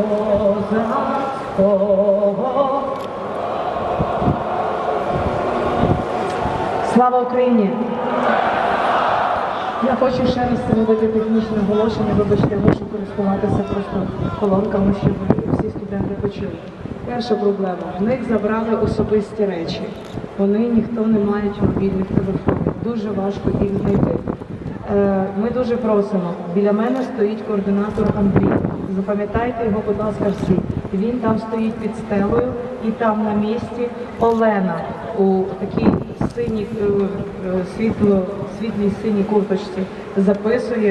Oh, Слава Україні! Я хочу ще раз зробити технічне оголошення. Вибачте, я мушу користуватися просто колонками, щоб всі студенти почули. Перша проблема. В них забрали особисті речі. Вони ніхто не мають мобільних телефонів. Дуже важко їх знайти. Е, Ми дуже просимо. Біля мене стоїть координатор Андрій. Запам'ятайте його, будь ласка, всі. Він там стоїть під стелою, і там на місці Олена у такій синій е, е, світло, світлій синій курточці записує